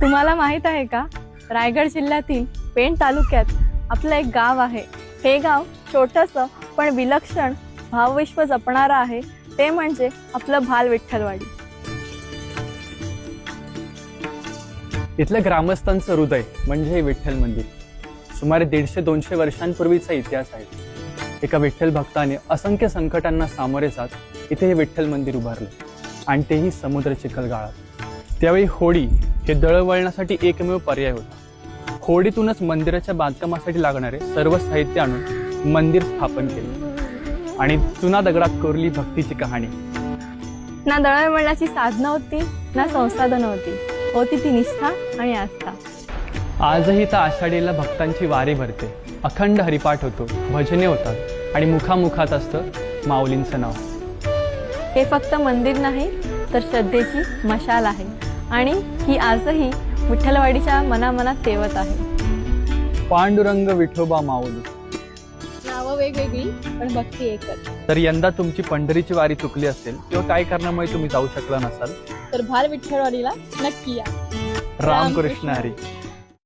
तुम्हाला माहीत आहे का? रायगड जिल्ह्यातील पेण तालुक्यात आपलं एक गाव आहे. हे गाव छोटंसं पण विलक्षण भावविश्व जपणारं आहे. ते म्हणजे आपलं भाल विठ्ठलवाडी. इथल्या ग्रामस्थांचं हृदय म्हणजे हे विठ्ठल मंदिर. सुमारे दीडशे दोनशे वर्षांपूर्वीचा इतिहास आहे. एका विठ्ठल भक्ताने असंख्य संकटांना सामोरे जात इथे हे विठ्ठल मंदिर उभारलं. आणि तेही समुद्र चिखलगाळात त्यावेळी होडी हे दळवळणासाठी एकमेव पर्याय होता. होडीतूनच मंदिराच्या बांधकामासाठी लागणारे सर्व साहित्य आणून मंदिर स्थापन केले. आणि चुना दगडात कोरली भक्तीची कहाणी. ना दळणवळणाची साधनं होती ना संसाधनं होती. होती ती निष्ठा आणि आस्था. आजही त्या आषाढीला भक्तांची वारी भरते. अखंड हरिपाठ होतो भजने होतात आणि मुखामुखात असतं माऊलींचं नाव. हे फक्त मंदिर नाही तर श्रद्धेची मशाल आहे. आणि ही आजही विठ्ठलवाडीच्या मनामनात तेवत आहे. पांडुरंग विठोबा माऊली. नावं वेगवेगळी पण भक्ती एकच. तर यंदा तुमची पंढरीची वारी चुकली असेल किंवा काही कारणामुळे तुम्ही जाऊ शकला नसाल? तर भाल विठ्ठलवाडीला नक्की या. रामकृष्ण हरी.